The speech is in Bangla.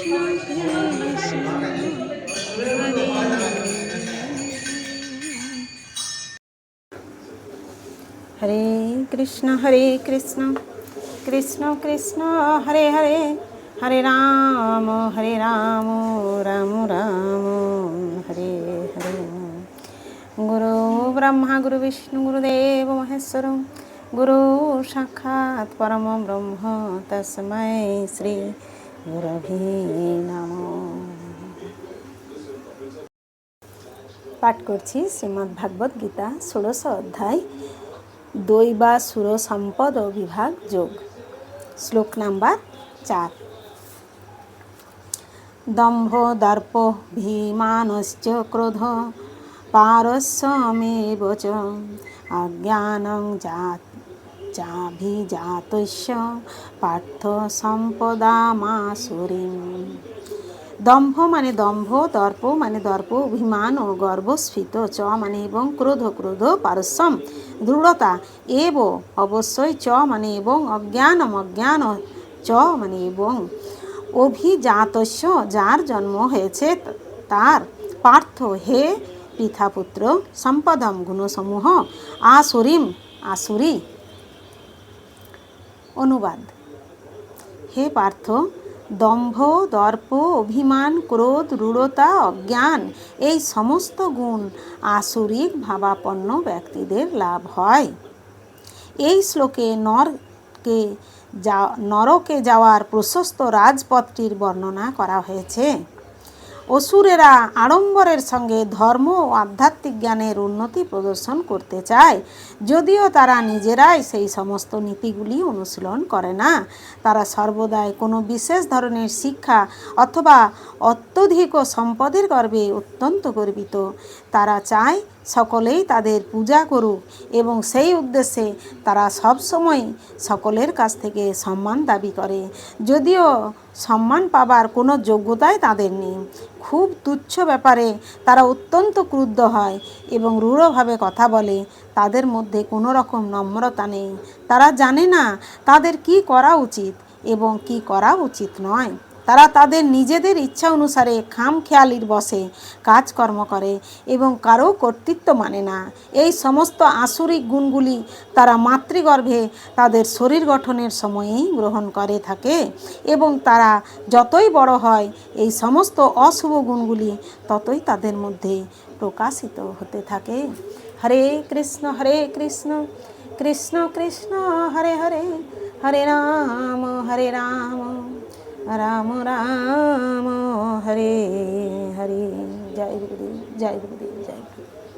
কৃষ্ণ কৃষ্ণ হরে হরে কৃষ্ণ হরে কৃষ্ণ কৃষ্ণ কৃষ্ণ হরে হরে হরে রাম হরে রাম রাম রাম হরে হরে গুরু ব্রহ্মা গুরু বিষ্ণু গুরুদেব মহেশ্বর গুরু সাক্ষাৎ পরম ব্রহ্ম তস্মৈ শ্রী গুরভে নম। পাঠ করছি শ্রীমদ্ ভাগবত গীতা, ষোড়শ অধ্যায় দৈবা সুর সম্পদ ও বিভাগ যোগ, শ্লোক নাম্বার চার। দম্ভ দর্প ভীমানশ্চ ক্রোধ, পারস্যমেব চ জাত চাভিজাতস্য পার্থ সম্পদামাসুরিম দম্ভ মানে দম্ভ দর্প মানে দর্প অভিমান ও গর্বস্ফীত চ মানে এবং ক্রোধ ক্রোধ পারস্যম দৃঢ়তা এব অবশ্যই চ মানে এবং অজ্ঞানম অজ্ঞান চ মানে এবং অভিজাতস্য যার জন্ম হয়েছে তার পার্থ হে পৃথাপুত্র সম্পদম গুণসমূহ আসুরিম আসুরি অনুবাদ। হে পার্থ, দম্ভ, দর্প, অভিমান, ক্রোধ, রূঢ়তা, অজ্ঞান, এই সমস্ত গুণ আসুরিক ভাবাপন্ন ব্যক্তিদের লাভ হয়। এই শ্লোকে নরকে যা, নরকে যাওয়ার প্রশস্ত রাজপথটির বর্ণনা করা হয়েছে। অসুরেরা আড়ম্বরের সঙ্গে ধর্ম ও আধ্যাত্মিক জ্ঞানের উন্নতি প্রদর্শন করতে চায়। যদিও তারা নিজেরাই সেই সমস্ত নীতিগুলি অনুশীলন করে না। তারা সর্বদাই কোনো বিশেষ ধরনের শিক্ষা অথবা অত্যধিক সম্পদের গর্বে অত্যন্ত গর্বিত। তারা চায় সকলেই তাদের পূজা করুক এবং সেই উদ্দেশ্যে তারা সবসময় সকলের কাছ থেকে সম্মান দাবি করে। যদিও সম্মান পাবার কোনো যোগ্যতাই তাদের নেই। খুব তুচ্ছ ব্যাপারে তারা অত্যন্ত ক্রুদ্ধ হয় এবং রূঢ়ভাবে কথা বলে। তাদের মধ্যে কোনো রকম নম্রতা নেই। তারা জানে না তাদের কি করা উচিত এবং কি করা উচিত নয়। তারা তাদের নিজেদের ইচ্ছা অনুসারে খাম খেয়ালির বসে কাজকর্ম করে এবং কারও কর্তৃত্ব মানে না। এই সমস্ত আসরিক গুণগুলি তারা মাতৃগর্ভে তাদের শরীর গঠনের সময়েই গ্রহণ করে থাকে এবং তারা যতই বড় হয়, এই সমস্ত অশুভ গুণগুলি ততই তাদের মধ্যে প্রকাশিত হতে থাকে। হরে কৃষ্ণ হরে কৃষ্ণ কৃষ্ণ কৃষ্ণ, হরে হরে হরে রাম হরে রাম। রাম রাম হরে হরে জয় গুরুদেব জয় গুরুদেব জয় গুরুদেব